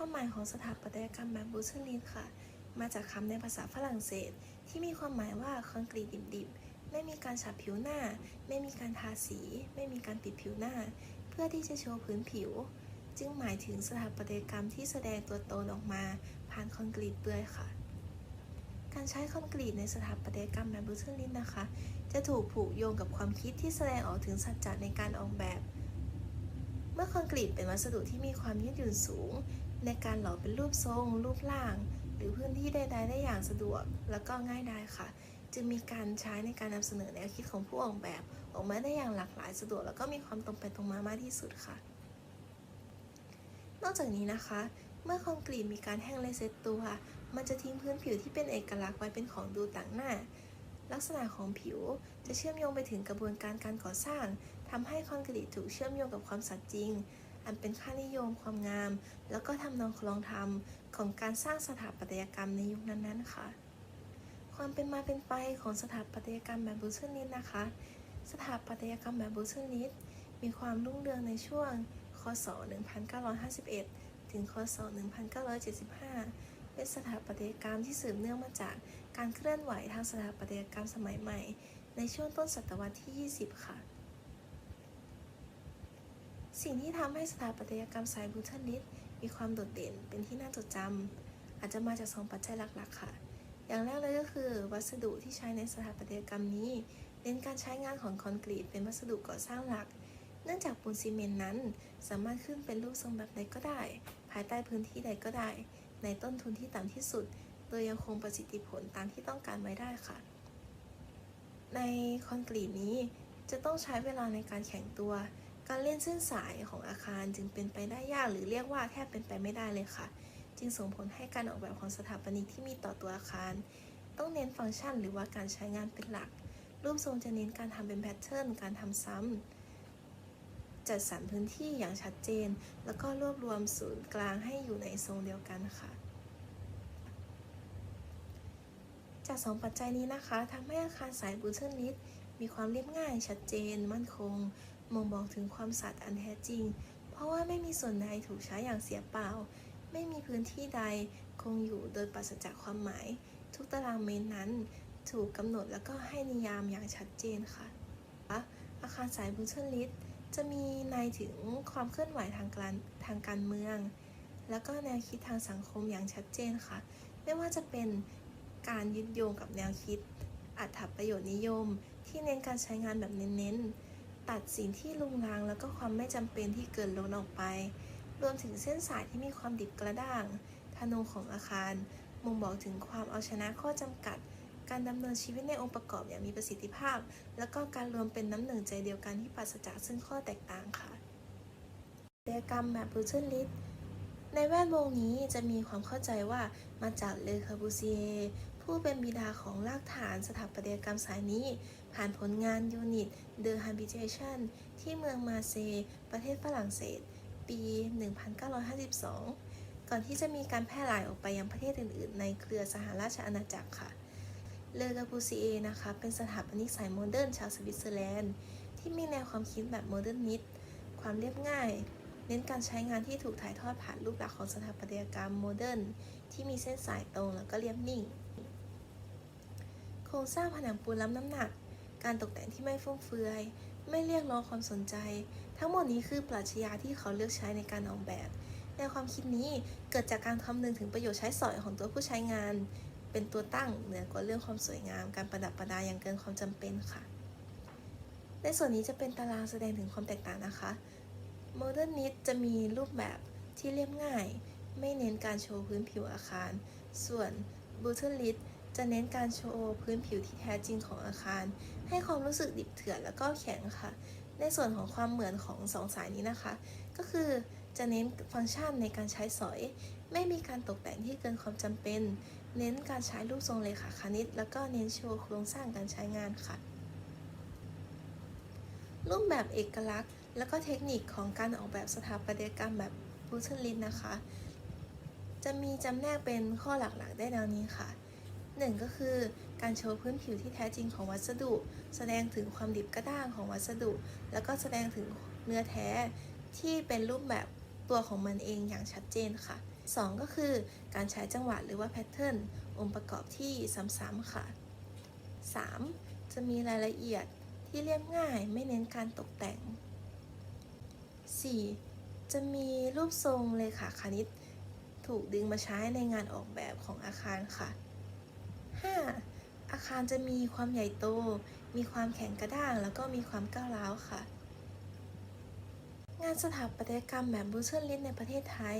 ความหมายของสถาปัตยกรรมแบบบูเชลินค่ะ มาจากคำในภาษาฝรั่งเศส ที่มีความหมายว่าคอนกรีตดิบๆ ไม่มีการฉาบผิวหน้า ไม่มีการทาสี ไม่มีการปิดผิวหน้า เพื่อที่จะโชว์พื้นผิว จึงหมายถึงสถาปัตยกรรมที่แสดงตัวตนออกมา ผ่านคอนกรีตเปลือยค่ะ การใช้คอนกรีตในสถาปัตยกรรมแบบบูเชลินนะคะ จะถูกผูกโยงกับความคิดที่แสดงออกถึงสัจจะในการออกแบบ เมื่อคอนกรีตเป็นวัสดุที่มีความยืดหยุ่นสูง ในการหล่อเป็นรูปทรง รูปร่าง หรือพื้นที่ใดๆได้อย่างสะดวก แล้วก็ง่ายดายค่ะ จึงมีการใช้ในการนำเสนอแนวคิดของผู้ออกแบบ ออกมาได้อย่างหลากหลายสะดวก แล้วก็มีความตรงไปตรงมามากที่สุดค่ะ นอกจากนี้นะคะ เมื่อคอนกรีตมีการแห้งและเซตตัวมันจะทิ้งพื้นผิวที่เป็นเอกลักษณ์ไว้เป็นของดูต่างหน้า ลักษณะของผิวจะเชื่อมโยงไปถึงกระบวนการการก่อสร้างทำให้คอนกรีตถูกเชื่อมโยงกับความสัตย์จริง อันเป็นค่านิยมความงาม แล้วก็ทำนองคลองธรรมของการสร้างสถาปัตยกรรมในยุคนั้นๆค่ะ ความเป็นมาเป็นไปของสถาปัตยกรรมแบบบูเชนิสนะคะ สถาปัตยกรรมแบบบูเชนิสมีความรุ่งเรืองในช่วง คศ 1951 ถึง คศ 1975 เป็นสถาปัตยกรรมที่สืบเนื่องมาจากการเคลื่อนไหวทางสถาปัตยกรรมสมัยใหม่ ในช่วงต้นศตวรรษที่ 20 ค่ะ สิ่งที่ทำให้สถาปัตยกรรมสายบูเทนนิสมีความโดดเด่นเป็นที่น่าจดจำอาจจะมาจากสองปัจจัยหลัก ๆ ค่ะ อย่างแรกเลยก็คือวัสดุที่ใช้ในสถาปัตยกรรมนี้เน้นการใช้งานของคอนกรีตเป็นวัสดุก่อสร้างหลัก เนื่องจากปูนซีเมนต์นั้น สามารถขึ้นเป็นรูปทรงแบบใดก็ได้ ภายใต้พื้นที่ใดก็ได้ ในต้นทุนที่ต่ำที่สุด โดยยังคงประสิทธิผลตามที่ต้องการไว้ได้ค่ะ ในคอนกรีตนี้จะต้องใช้เวลาในการแข็งตัว การเล่นเส้นสายของอาคารจึงเป็นไปได้ยากหรือเรียกว่าแทบเป็นไปไม่ได้เลยค่ะ จึงส่งผลให้การออกแบบของสถาปนิกที่มีต่อตัวอาคาร ต้องเน้นฟังก์ชันหรือว่าการใช้งานเป็นหลัก รูปทรงจะเน้นการทำเป็นแพทเทิร์นการทำซ้ำจัดสรรพื้นที่อย่างชัดเจน แล้วก็รวบรวมศูนย์กลางให้อยู่ในทรงเดียวกันค่ะจากสองปัจจัยนี้นะคะทำให้อาคารสายบูเทนลิสมีความเรียบง่าย ชัดเจน มั่นคง มองบอกถึงความสัตย์อันแท้จริง เพราะว่าไม่มีส่วนใดถูกใช้อย่างเสียเปล่า ไม่มีพื้นที่ใดคงอยู่โดยปราศจากความหมาย ทุกตารางเมตรนั้น ถูกกำหนดแล้วก็ให้นิยามอย่างชัดเจนค่ะ อาคารสายบูเทนลิสจะมีในถึงความเคลื่อนไหวทางการทางการเมือง แล้วก็แนวคิดทางสังคมอย่างชัดเจนค่ะ ไม่ว่าจะเป็นการยึดโยงกับแนวคิดอัตประโยชน์นิยม ที่เน้นการใช้งานแบบเน้นๆ ตัดสิ่งที่ลุงรังแล้วก็ความไม่จำเป็นที่เกินล้นออกไป รวมถึงเส้นสายที่มีความดิบกระด้างธนูของอาคารบ่งบอกถึงความเอาชนะข้อจำกัด การดำเนินชีวิตในองค์ประกอบอย่างมีประสิทธิภาพ แล้วก็การรวมเป็นน้ำหนึ่งใจเดียวกันที่ปราศจากซึ่งข้อแตกต่างค่ะกิจกรรมแบบบูเชนลิสในแวดวงนี้จะมีความเข้าใจว่ามาจากเลอคาบูซีเผู้เป็นบิดาของรากฐานสถาปัตยกรรมสายนี้ ผ่านผลงานยูนิต The Habitation ที่เมืองมาเซ ประเทศฝรั่งเศส ปี 1952 ก่อนที่จะมีการแพร่หลายออกไปยังประเทศอื่น ๆ ในเครือสหราชอาณาจักรค่ะ เลอกาบูซีเอนะคะ เป็นสถาปนิกสายโมเดิร์นชาวสวิตเซอร์แลนด์ ที่มีแนวความคิดแบบโมเดิร์นนิสต์ความเรียบง่าย เน้นการใช้งานที่ถูกถ่ายทอดผ่านรูปลักษณ์ของสถาปัตยกรรมโมเดิร์นที่มีเส้นสายตรงแล้วก็เรียบนิ่ง โครงสร้างผนังปูนล้ำน้ำหนัก การตกแต่งที่ไม่ฟุ่มเฟือย ไม่เรียกร้องความสนใจ ทั้งหมดนี้คือปรัชญาที่เขาเลือกใช้ในการออกแบบ แนวความคิดนี้เกิดจากการคำนึงถึงประโยชน์ใช้สอยของตัวผู้ใช้งาน เป็นตัวตั้งเหนือกว่าเรื่องความสวยงาม การประดับประดาอย่างเกินความจำเป็นค่ะ ในส่วนนี้จะเป็นตารางแสดงถึงความแตกต่างนะคะโมเดิร์นนิสจะมีรูปแบบที่เรียบง่าย ไม่เน้นการโชว์พื้นผิวอาคาร ส่วนบูเทอร์ลิส จะเน้นการโชว์พื้นผิวที่แท้จริงของอาคาร ให้ความรู้สึกดิบเถื่อนแล้วก็แข็งค่ะ ในส่วนของความเหมือนของสองสายนี้นะคะ ก็คือจะเน้นฟังก์ชันในการใช้สอย ไม่มีการตกแต่งที่เกินความจำเป็น เน้นการใช้รูปทรงเลขาคณิต แล้วก็เน้นโชว์โครงสร้างการใช้งานค่ะ รูปแบบเอกลักษณ์ แล้วก็เทคนิคของการออกแบบสถาปัตยกรรมแบบบูเทนลินนะคะ จะมีจำแนกเป็นข้อหลักๆได้ดังนี้ค่ะ หนึ่งก็คือการโชว์พื้นผิวที่แท้จริงของวัสดุ แสดงถึงความดิบกระด้างของวัสดุ แล้วก็แสดงถึงเนื้อแท้ที่เป็นรูปแบบตัวของมันเองอย่างชัดเจนค่ะ 2 ก็คือการใช้จังหวะหรือว่าแพทเทิร์นองค์ประกอบที่ซ้ำๆค่ะ 3. จะมีรายละเอียดที่เรียบง่ายไม่เน้นการตกแต่ง 4. จะมีรูปทรงเลขาคณิต ถูกดึงมาใช้ในงานออกแบบของอาคารค่ะ 5. อาคารจะมีความใหญ่โต มีความแข็งกระด้าง แล้วก็มีความก้าวร้าวค่ะ งานสถาปัตยกรรมแบบบูเชอร์ลิสในประเทศไทย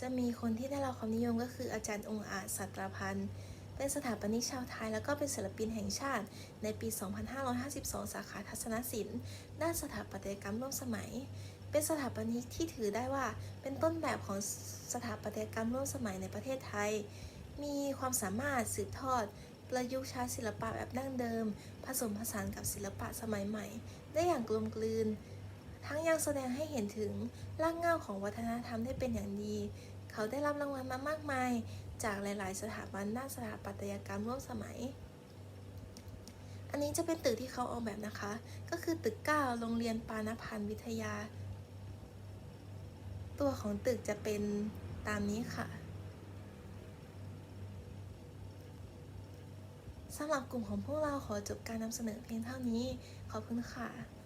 จะมีคนที่ได้รับความนิยมก็คืออาจารย์องค์อาจสัตรพันธ์เป็นสถาปนิกชาวไทย แล้วก็เป็นศิลปินแห่งชาติ ในปี 2552 สาขาทัศนศิลป์ด้านสถาปัตยกรรมร่วมสมัย เป็นสถาปนิกที่ถือได้ว่าเป็นต้นแบบของสถาปัตยกรรมร่วมสมัยในประเทศไทย มีความสามารถสืบทอด ประยุกต์ใช้ศิลปะแบบดั้งเดิม ผสมผสานกับศิลปะสมัยใหม่ ได้อย่างกลมกลืน ทั้งยังแสดงให้เห็นถึงรากเหง้าของวัฒนธรรมได้เป็นอย่างดี เขาได้รับรางวัลมามากมาย จากหลาย ๆ สถาบันด้านสถาปัตยกรรมร่วมสมัย อันนี้จะเป็นตึกที่เขาออกแบบนะคะ ก็คือตึก 9 โรงเรียนปานพันธ์วิทยา ตัวของตึกจะเป็นตามนี้ค่ะ สำหรับกลุ่มของพวกเราขอจบการนำเสนอเพียงเท่านี้ ขอบคุณค่ะ